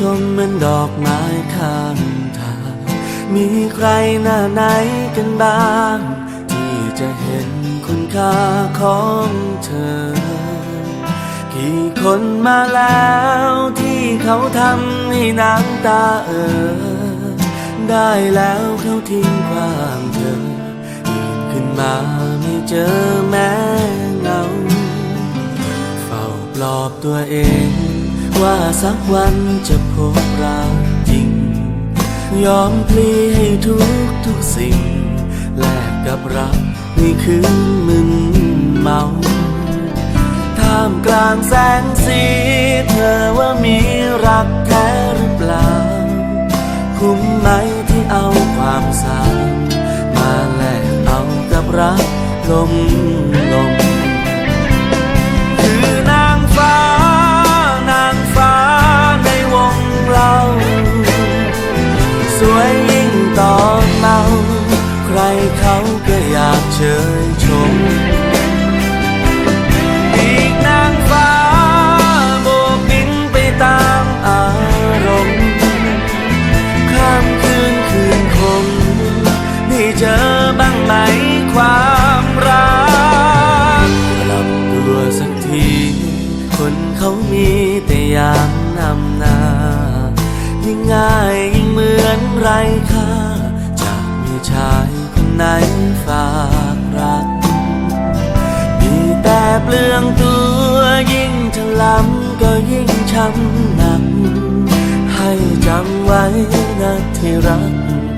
ชมเหมือนดอกไม้ข้างทาง มีใครหน้าไหนกันบ้าง ที่จะเห็นคุณค่าของเธอ กี่คนมาแล้วที่เขาทำให้น้ำตาเออ ได้แล้วเขาทิ้งความเธอตื่นขึ้นมาไม่เจอแม้เงา เฝ้าปลอบตัวเอง ว่าสักวันจะพบเราจริง ยอมพลีให้ทุกทุกสิ่ง แลกกับรักนี่คือมึนเมาท่ามกลางแสงสีเธอว่ามีรักแท้หรือเปล่า คุ้มไหมที่เอาความสางมาแลกเอากับรักลมลม ชยชม อีกนางฟ้าโบกบินไปตามอารมณ์ข้ามคืนคืนคงได้เจอบ้างไหมความรักกลับตัวสักที คนเขามีแต่ยามนำหน้ายิ่งง่ายยิ่งเหมือนไร เลืองตัวยิ่งถลำก็ยิ่งช้ำหนัก ให้จำไว้นะที่รัก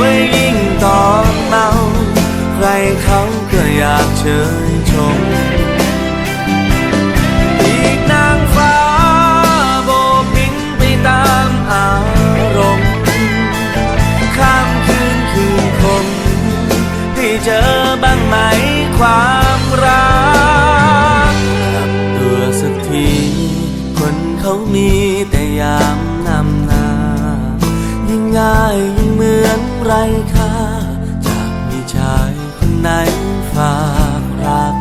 วยยิ่งตอนเมาใครเขาก็อยากเชยชม อีกนางฟ้าโบกบินไปตามอารมณ์ข้ามคืนคืนคมที่เจอบ้างไหมความ ค่าจากมีชายคนไหนฝากรัก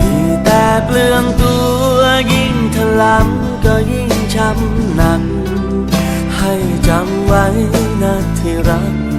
มีแต่เปลืองตัวยิ่งถลำก็ยิ่งช้ำหนัก ให้จำไว้นะที่รักไม่มีรัก